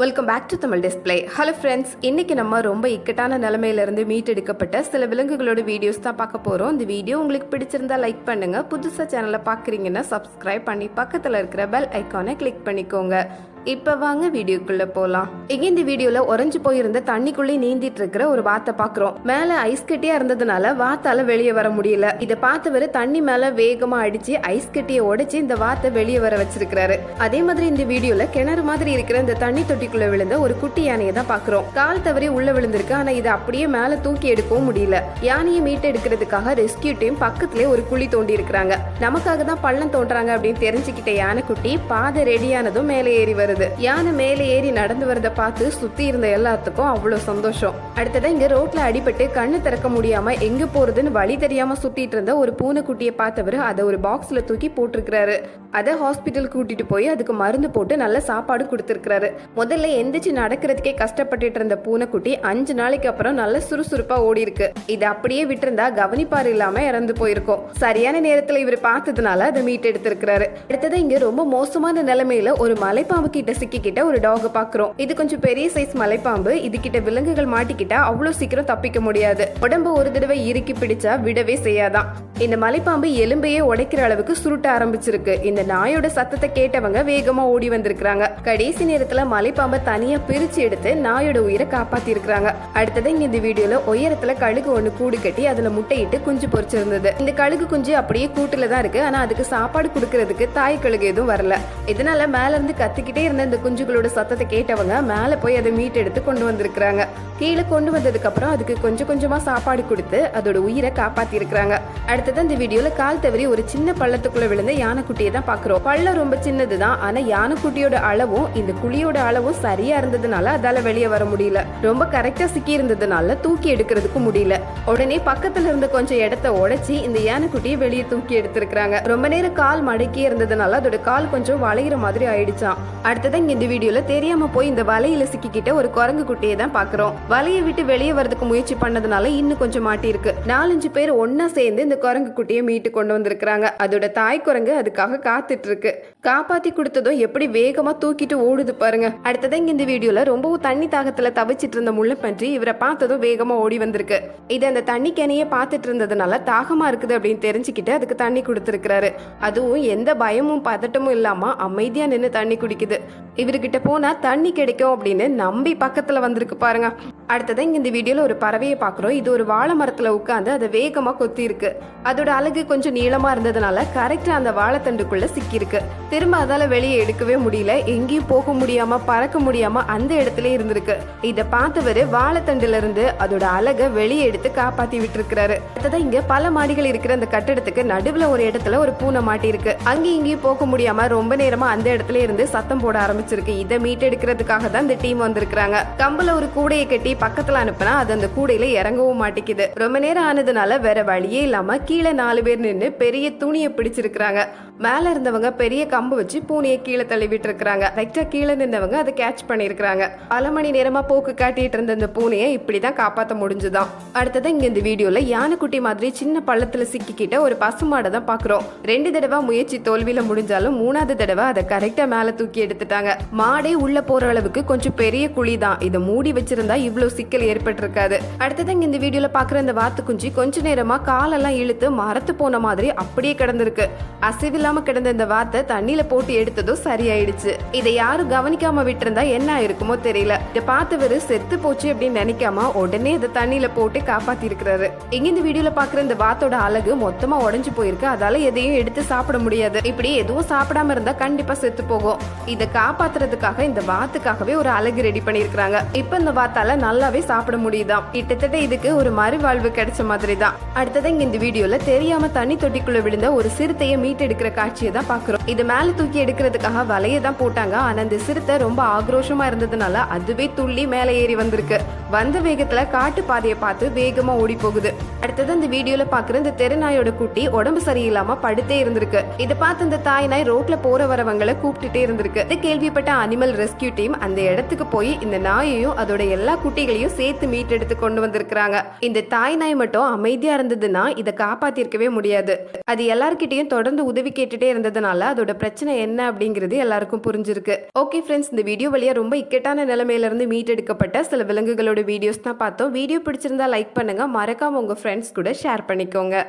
Welcome back to Tamil display hello friends இன்னைக்கு நம்ம ரொம்ப இக்கட்டான நிலமையிலிருந்து மீட்டெடுக்கப்பட்ட சில விலங்குகளோட வீடியோஸ் தான் பார்க்க போகிறோம் இந்த வீடியோ உங்களுக்கு பிடிச்சிருந்தா லைக் பண்ணுங்க. புதுசாக சேனலை பார்க்குறீங்கன்னா சப்ஸ்கிரைப் பண்ணி பக்கத்தில் இருக்கிற பெல் ஐக்கானை கிளிக் பண்ணிக்கோங்க. இப்போ வாங்க வீடியோக்குள்ள போலாம். இங்க இந்த வீடியோல உறைஞ்சு போயிருந்த தண்ணிக்குள்ளே நீந்திட்டு இருக்கிற ஒரு வாத்தை பாக்குறோம். மேல ஐஸ் கட்டியா இருந்ததுனால வாத்தால வெளியே வர முடியல. இதை பார்த்தவர் தண்ணி மேல வேகமா அடிச்சு ஐஸ் கட்டியை உடைச்சு இந்த வாத்தை வெளியே வர வச்சிருக்கிறாரு. அதே மாதிரி இந்த வீடியோல கிணறு மாதிரி இருக்கிற இந்த தண்ணி தொட்டிக்குள்ள விழுந்த ஒரு குட்டி யானையை தான் பாக்குறோம். கால் தவறி உள்ள விழுந்திருக்கு. ஆனா இதை அப்படியே மேல தூக்கி எடுக்கவும் முடியல. யானையை மீட்டு எடுக்கிறதுக்காக ரெஸ்கியூ டீம் பக்கத்திலே ஒரு குழி தோண்டி இருக்கிறாங்க. நமக்காக தான் பள்ளம் தோன்றாங்க அப்படின்னு தெரிஞ்சுக்கிட்ட யானைக்குட்டி பாதை ரெடியானதும் மேலே ஏறி வருது. யானை மேலே ஏறி நடந்து வரத பார்த்து சுத்தி இருந்த எல்லாத்துக்கும் அவ்வளவு சந்தோஷம். அடுத்ததா இங்க ரோட்ல அடிபட்டு கண்ணு திறக்க முடியாம எங்க போறதுன்னு வழி தெரியாம சுத்திட்டு இருந்த ஒரு பூனைக்குட்டியை பார்த்தவர் அதை ஒரு பாக்ஸ்ல தூக்கி போட்டிருக்கிறாரு. அதை ஹாஸ்பிட்டல் கூட்டிட்டு போய் அதுக்கு மருந்து போட்டு நல்ல சாப்பாடு கொடுத்துருக்கிறாரு. முதல்ல எந்திரிச்சு நடக்கிறதுக்கே கஷ்டப்பட்டுட்டு இருந்த பூனைக்குட்டி அஞ்சு நாளைக்கு அப்புறம் நல்ல சுறுசுறுப்பா ஓடி இருக்கு இது அப்படியே விட்டுருந்தா கவனிப்பார் இல்லாம இறந்து போயிருக்கும். சரியான நேரத்துல இவர் பார்த்ததுனால அதை மீட் எடுத்திருக்கிறாரு அடுத்தது இங்க ரொம்ப மோசமான நிலைமையில ஒரு மலைப்பாம்பு கிட்ட சிக்கிக்கிட்ட ஒரு டாகை பாக்குறோம். இது கொஞ்சம் பெரிய சைஸ் மலைப்பாம்பு. இது கிட்ட விலங்குகள் மாட்டிக்கிட்டா அவ்வளவு சீக்கிரம் தப்பிக்க முடியாது. உடம்பு ஒரு தடவை இறுக்கி பிடிச்சா விடவே செய்யாதான். இந்த மலைப்பாம்பு எலும்பையே உடைக்கிற அளவுக்கு சுருட்ட ஆரம்பிச்சிருக்கு. இந்த நாயோட சத்தத்தை கேட்டவங்க வேகமா ஓடி வந்திருக்காங்க கடைசி நேரத்துல மலைப்பாம்பை தனியா பிரிச்சு எடுத்து நாயோட உயிரை காப்பாத்தி இருக்காங்க அடுத்தது இங்க இந்த வீடியோல உயரத்துல கழுகு ஒண்ணு கூடு கட்டி அதுல முட்டையிட்டு குஞ்சு பொரிச்சிருந்தது இந்த கழுகு குஞ்சு அப்படியே கூட்டுல தான் இருக்கு. ஆனா அதுக்கு சாப்பாடு கொடுக்கறதுக்கு தாய் கழுகு எதுவும் வரல. இதனால மேல இருந்து கத்திக்கிட்டே இருந்த இந்த குஞ்சுகளோட சத்தத்தை கேட்டவங்க மேல போய் அதை மீட் எடுத்து கொண்டு வந்திருக்கிறாங்க. கீழே கொண்டு வந்ததுக்கு அப்புறம் அதுக்கு கொஞ்சம் கொஞ்சமா சாப்பாடு கொடுத்து அதோட உயிரை காப்பாத்தி இருக்கிறாங்க அடுத்தது அந்த வீடியோல கால் தவறி ஒரு சின்ன பள்ளத்துக்குள்ள விழுந்த யானைக்குட்டியை தான் பாக்குறோம். பள்ளம் ரொம்ப சின்னதுதான் ஆனா யானைக்குட்டியோட அளவும் இந்த குழியோட அளவும் சரியா இருந்ததுனால அதால வெளியே வர முடியல. ரொம்ப கரெக்டா சிக்கி இருந்ததுனால தூக்கி எடுக்கிறதுக்கு முடியல. உடனே பக்கத்துல இருந்த கொஞ்சம் இடத்த உடைச்சி இந்த யானைக்குட்டியை வெளியே தூக்கி எடுத்திருக்கிறாங்க. ரொம்ப நேரம் கால் மடக்கி இருந்ததுனால அதோட கால் கொஞ்சம் வளையிற மாதிரி ஆயிடுச்சான் அடுத்தது இங்க இந்த வீடியோல தெரியாம போய் இந்த வலையில சிக்கிக்கிட்ட ஒரு குரங்கு குட்டியை தான் பாக்குறோம். வலையை விட்டு வெளியே வரதுக்கு முயற்சி பண்ணதுனால இன்னும் கொஞ்சம் மாட்டி இருக்கு நாலஞ்சு பேர் ஒன்னா சேர்ந்து இந்த குரங்கு குட்டியை மீட்டு கொண்டு வந்திருக்காங்க அதோட தாய் குரங்கு அதுக்காக காத்துட்டு இருக்கு காப்பாத்தி கொடுத்ததும் எப்படி வேகமா தூக்கிட்டு ஓடுது பாருங்க. அடுத்ததான் இங்க இந்த வீடியோல ரொம்பவும் தண்ணி தாகத்துல தவிச்சிட்டு இருந்த முள்ளப்பன்றி இவரை பார்த்ததும் வேகமா ஓடி வந்திருக்கு. இது அந்த தண்ணி கேனையே பார்த்துட்டு இருந்ததுனால தாகமா இருக்குது அப்படின்னு தெரிஞ்சுக்கிட்டு அதுக்கு தண்ணி கொடுத்துருக்காரு அதுவும் எந்த பயமும் பதட்டமும் இல்லாம அமைதியா நின்று தண்ணி குடிக்குது. இவர்கிட்ட போனா தண்ணி கிடைக்கும் அப்படின்னு நம்பி பக்கத்துல வந்திருக்கு பாருங்க. அடுத்தது இங்க இந்த வீடியோல ஒரு பறவையை பாக்குறோம். இது ஒரு வாழை மரத்துல உட்காந்து அதை வேகமா கொத்தி இருக்கு அதோட அழகு கொஞ்சம் நீளமா இருந்ததுனால கரெக்டா அந்த வாழைத்தண்டுக்குள்ள சிக்கி இருக்கு திரும்ப அதால வெளியே எடுக்கவே முடியல. எங்கேயும் போக முடியாம பறக்க முடியாம அந்த இடத்துல இருந்திருக்கு. இத பார்த்தவரு வாழைத்தண்டுல இருந்து அதோட அழகை வெளியே எடுத்து காப்பாத்தி விட்டுருக்காரு அடுத்ததா இங்க பல மாடிகள் இருக்கிற அந்த கட்டடத்துக்கு நடுவுல ஒரு இடத்துல ஒரு பூனை மாட்டி இருக்கு அங்கேயும் இங்கேயும் போக முடியாம ரொம்ப நேரமா அந்த இடத்துல இருந்து சத்தம் போட ஆரம்பிச்சிருக்கு. இதை மீட் எடுக்கிறதுக்காக தான் இந்த டீம் வந்திருக்கிறாங்க. கம்பல ஒரு கூடையை கட்டி பக்கத்துல அனுப்புனா அது அந்த கூடையில இறங்கவும் மாட்டேங்குது. ரொம்ப நேரம் ஆனதுனால வேற வழியே இல்லாம கீழே நாலு பேர் நின்று பெரிய துணியை பிடிச்சிருக்கிறாங்க. மேல இருந்தவங்க பெரிய கம்பு வச்சு பூனையை கீழே தள்ளிவிட்டு இருக்கிறாங்க ரைட்டா கீழே நின்றவங்க அதை கேட்ச் பண்ணிருக்காங்க பல மணி நேரமா போக்கு காட்டிட்டு இருந்த இந்த பூனையை இப்படிதான் காப்பாத்த முடிஞ்சுதான். அடுத்தது இங்க இந்த வீடியோல யானைக்குட்டி மாதிரி சின்ன பள்ளத்துல சிக்கிக்கிட்ட ஒரு பசுமாடை தான் பாக்குறோம். ரெண்டு தடவை முயற்சி தோல்வியில முடிஞ்சாலும் மூணாவது தடவை அதை கரெக்டா மேல தூக்கி எடுத்துட்டாங்க. மாடே உள்ள போற அளவுக்கு கொஞ்சம் பெரிய குழி தான் இதை மூடி வச்சிருந்தா இவ்வளவு சிக்கல் ஏற்பட்டிருக்காது. அடுத்தது இங்க இந்த வீடியோல பாக்குற இந்த வாத்து குஞ்சு கொஞ்ச நேரமா காலெல்லாம் இழுத்து மரத்து போன மாதிரி அப்படியே கிடந்திருக்கு. அசைவில் இல்லாமல் கிடந்த இந்த வாத்தை தண்ணியில போட்டு எடுத்ததும் சரியாயிடுச்சு. இதை யாரும் கவனிக்காம விட்டிருந்தா என்ன ஆயிருக்குமோ தெரியல. இதை பார்த்தவரு செத்து போச்சு அப்படின்னு நினைக்காம உடனே இதை தண்ணியில போட்டு காப்பாத்தி இருக்கிறாரு இங்க இந்த வீடியோல பாக்குற இந்த வாத்தோட அழகு மொத்தமா உடஞ்சு போயிருக்கு. அதால எதையும் எடுத்து சாப்பிட முடியாது. இப்படி எதுவும் சாப்பிடாம இருந்தா கண்டிப்பா செத்து போகும். இதை காப்பாத்துறதுக்காக இந்த வாத்துக்காகவே ஒரு அழகு ரெடி பண்ணிருக்காங்க இப்ப இந்த வாத்தால நல்லாவே சாப்பிட முடியுதாம் கிட்டத்தட்ட இதுக்கு ஒரு மறுவாழ்வு கிடைச்ச மாதிரி தான் அடுத்தது இங்க இந்த வீடியோல தெரியாம தண்ணி தொட்டிக்குள்ள விழுந்த ஒரு சிறுத்தையை மீட்டெடுக்கிற காட்சியை தான் பாக்குறோம் இது மேல தூக்கி எடுக்கிறதுக்காக வலையை தான் போட்டாங்க. ஆனா இந்த சிறுத்தை ரொம்ப ஆக்ரோஷமா இருந்ததுனால அதுவே துள்ளி மேல ஏறி வந்திருக்கு. வந்த வேகத்துல காட்டு பாதையை பார்த்து வேகமா ஓடி போகுது. அடுத்தது அந்த வீடியோல பாக்குற இந்த தெருநாயோட குட்டி உடம்பு சரியில்லாம படுத்தே இருந்திருக்கு. இதை பார்த்து இந்த தாய் நாய் ரோட்ல போற வரவங்களை கூப்பிட்டுட்டே இருந்திருக்கு. இது கேள்விப்பட்ட அனிமல் ரெஸ்கியூ டீம் அந்த இடத்துக்கு போய் இந்த நாயையும் அதோட எல்லா குட்டிகளையும் சேர்த்து மீட்டெடுத்து கொண்டு வந்திருக்கிறாங்க. இந்த தாய் நாய் மட்டும் அமைதியா இருந்ததுன்னா இதை காப்பாத்திருக்கவே முடியாது. அது எல்லார்கிட்டையும் தொடர்ந்து உதவி கேட்டுட்டே இருந்ததுனால அதோட பிரச்சனை என்ன அப்படிங்கிறது எல்லாருக்கும் புரிஞ்சிருக்கு. ஓகே ஃப்ரெண்ட்ஸ் இந்த வீடியோ வழியா ரொம்ப இக்கட்டான நிலைமையில இருந்து மீட்டெடுக்கப்பட்ட சில விலங்குகளோட வீடியோஸ் தான் பார்த்தோம். வீடியோ பிடிச்சிருந்தா லைக் பண்ணுங்க. மறக்காம உங்க ஃப்ரெண்ட்ஸ் கூட ஷேர் பண்ணிக்கோங்க.